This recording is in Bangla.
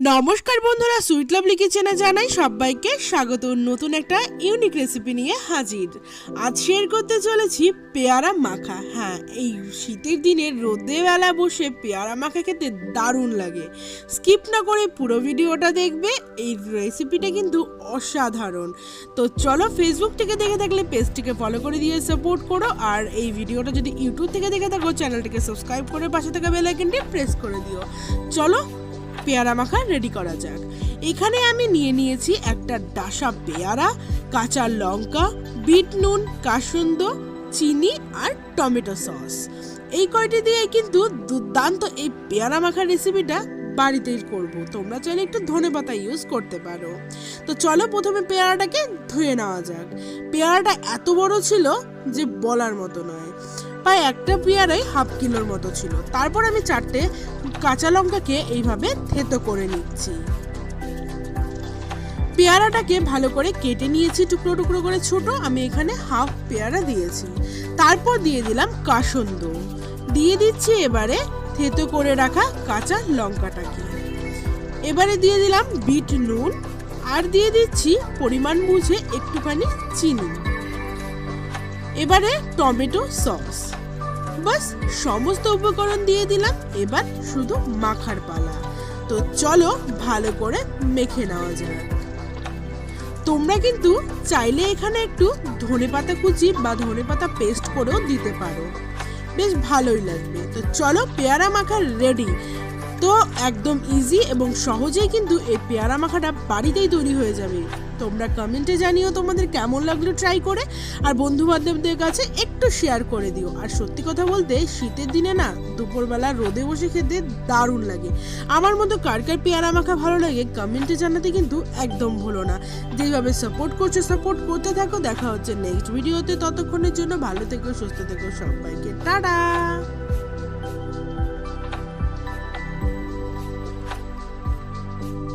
নমস্কার বন্ধুরা সুইট লাভলি কিচেনে জানাই সবাইকে স্বাগত। নতুন একটা ইউনিক রেসিপি নিয়ে হাজির। আজ শেয়ার করতে চলেছি পেয়ারা মাখা। হ্যাঁ এই শীতের দিনে রোদে বেলা বসে পেয়ারা মাখা খেতে দারুণ লাগে। স্কিপ না করে পুরো ভিডিওটা দেখবে, এই রেসিপিটা কিন্তু অসাধারণ। তো চলো ফেসবুক থেকে দেখে থাকলে পেজটিকে ফলো করে দিয়ে সাপোর্ট করো, আর এই ভিডিওটা যদি ইউটিউব থেকে দেখে থাকো চ্যানেলটিকে সাবস্ক্রাইব করে পাশে থাকা বেল আইকনটি প্রেস করে দিও। চলো পেয়ারা মাখা রেডি করা যাক। এখানে আমি নিয়ে নিয়েছি একটা ডাসা পেয়ারা, কাঁচা লঙ্কা, বিট নুন, কাসুন্দ, চিনি আর টমেটো সস। এই কয়টি দিয়ে কিন্তু দুর্দান্ত এই পেয়ারা মাখার রেসিপিটা বাড়িতেই করব। তোমরা চাইলে একটু ধনে পাতা ইউজ করতে পারো। তো চলো প্রথমে পেয়ারাটাকে ধুয়ে নেওয়া যাক। পেয়ারাটা এত বড় ছিল যে বলার মতো নয়। প্রায় একটা পেয়ারাই হাফ কিলোর মতো ছিল। তারপর আমি চারটে কাঁচা লঙ্কাকে এইভাবে থেতো করে নিচ্ছি। পেয়ারাটাকে ভালো করে কেটে নিয়েছি টুকরো টুকরো করে ছোট। আমি এখানে হাফ পেয়ারা দিয়েছি। তারপর দিয়ে দিলাম কাসন্দ। দিয়ে দিচ্ছি এবারে থেতো করে রাখা কাঁচা লঙ্কাটাকে। এবারে দিয়ে দিলাম বিট নুন আর দিয়ে দিচ্ছি পরিমাণ বুঝে একটুখানি চিনি। এবারে টমেটো সস। বাস, সমস্ত উপকরণ দিয়ে দিলাম, এবার শুধু মাখার পালা। তো চলো ভালো করে মেখে নেওয়া যাক। তোমরা কিন্তু চাইলে এখানে একটু ধনে পাতা কুচি বা ধনে পাতা পেস্ট করেও দিতে পারো। বেশ ভালোই লাগবে। তো চলো পেয়ারা মাখা রেডি তো একদম ইজি এবং সহজেই কিন্তু এই পেয়ারা মাখাটা বাড়িতেই তৈরি হয়ে যাবে। তোমরা কমেন্টে জানিও তোমাদের কেমন লাগল ট্রাই করে। আর বন্ধু বান্ধবদের কাছে একটু শেয়ার করে দিও। আর সত্যি কথা বলতে, শীতের দিনে না দুপুরবেলা রোদে বসে খেতে দারুণ লাগে। আমার মতো কার কার পেয়ারা মাখা ভালো লাগে কমেন্টে জানাতে কিন্তু একদম ভুলো না। যেভাবে সাপোর্ট করছ সাপোর্ট করতে থাকো। দেখা হচ্ছে নেক্সট ভিডিওতে ততক্ষণের জন্য ভালো থেকো, সুস্থ থেকো সবাইকে। টাটা!